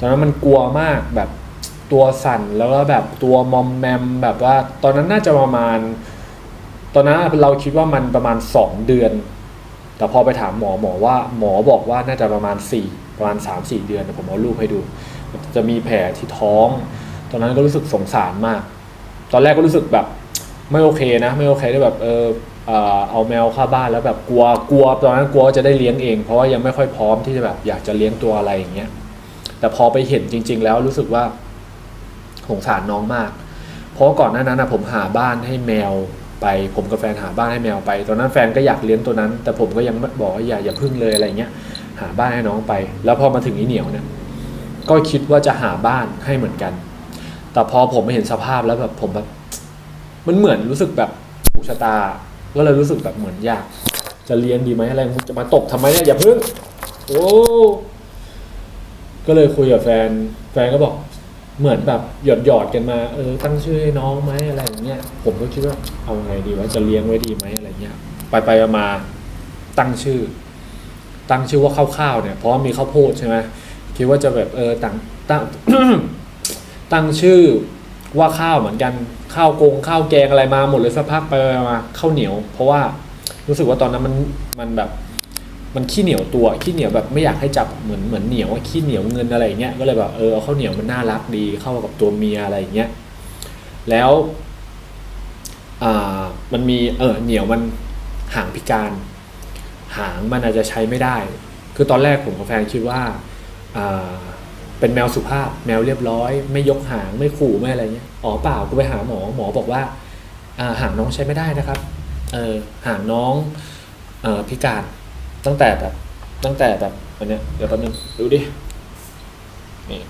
ตอนนั้นมันกลัวมากแบบตัวสั่นแล้วก็แบบตัวมอมแมมแบบว่า ตอนนั้นน่าจะประมาณ ตอนนั้นเราคิดว่ามันประมาณสองเดือน แต่พอไปถามหมอหมอว่า หมอบอกว่าน่าจะประมาณสี่ประมาณสามสี่เดือนผมเอารูปให้ดู จะมีแผลที่ท้อง ตอนนั้นก็รู้สึกสงสารมาก ตอนแรกก็รู้สึกแบบไม่โอเคนะไม่โอเคที่แบบเออเอาแมวเข้าบ้านแล้วแบบกลัวกลัวตอนนั้นกลัวว่าจะได้เลี้ยงเอง เพราะว่ายังไม่ค่อยพร้อมที่จะแบบอยากจะเลี้ยงตัวอะไรอย่างเงี้ย แต่พอไปเห็นจริง ๆ แล้วรู้สึกว่าสงสารน้องมาก เพราะก่อนหน้านั้นนะผมหาบ้านให้แมวไป ผมกับแฟนหาบ้านให้แมวไปตอนนั้นแฟนก็อยากเลี้ยงตัวนั้น แต่ผมก็ยังบอกว่าอย่าอย่าพึ่งเลยอะไรเงี้ยหาบ้านให้น้องไป แล้วพอมาถึงอีเหนียวเนี่ยก็คิดว่าจะหาบ้านให้เหมือนกัน แต่พอผมเห็นสภาพแล้วแบบผมแบบมันเหมือนรู้สึกแบบถูกชะตา ก็เลยรู้สึกแบบเหมือนอยาก จะเรียนดีไหมอะไรจะมาตกทำไมเนี่ยอย่าพึ่ง โอ้ ก็เลยคุยกับแฟน แฟนก็บอกเหมือนแบบหยอดหยอดกันมา เออตั้งชื่อให้น้องไหมอะไรอย่างเงี้ย ผมก็คิดว่าเอาไงดีว่าจะเลี้ยงไว้ดีไหมอะไรเงี้ย ไปไปมาตั้งชื่อ ตั้งชื่อว่าข้าวๆเนี่ยเพราะมีข้าวโพดใช่ไหมคิดว่าจะแบบเออตั้งตั้งตั้งชื่อว่าข้าวเหมือนกันข้าวกงข้าวแกงอะไรมาหมดเลยสักพักไปมาข้าวเหนียว เพราะว่ารู้สึกว่าตอนนั้นมันมันแบบ มันขี้เหนียวตัวขี้เหนียวแบบไม่อยากให้จับเหมือนเหมือนเหนียวอะขี้เหนียวเงินอะไรเงี้ยก็เลยแบบเออเอาข้าวเหนียวมันน่ารักดีเข้ากับตัวเมียอะไรเงี้ยแล้วอ่ามันมีเออเหนียวมันหางพิการ หางมันอาจจะใช้ไม่ได้ คือตอนแรกผมกับแฟนคิดว่าอ่าเป็นแมวสุภาพแมวเรียบร้อย ไม่ยกหางไม่ขู่ไม่อะไรเงี้ยอ๋อเปล่ากูไปหาหมอหมอบอกว่าอ่าหางน้องใช้ไม่ได้นะครับเออหางน้องเออพิการ ตั้งแต่แบบ ตั้งแต่แบบอันเนี้ยเดี๋ยวแป๊บนึงดูดินี่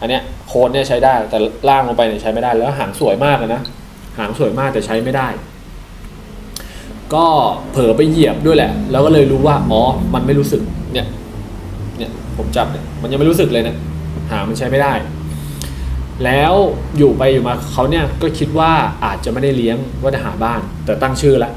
อันเนี้ยโคนเนี่ยใช้ได้แต่ล่างลงไปเนี่ยใช้ไม่ได้ แล้วหางสวยมากเลยนะหางสวยมากแต่ใช้ไม่ได้ ก็เผลอไปเหยียบด้วยแหละ แล้วก็เลยรู้ว่าอ๋อมันไม่รู้สึกเนี่ยเนี่ยผมจับเนี่ยมันยังไม่รู้สึกเลยนี่ยหางมันใช้ไม่ได้ แล้วอยู่ไปอยู่มาเขาเนี่ยก็คิดว่าอาจจะไม่ได้เลี้ยงว่าจะหาบ้าน แต่ตั้งชื่อละ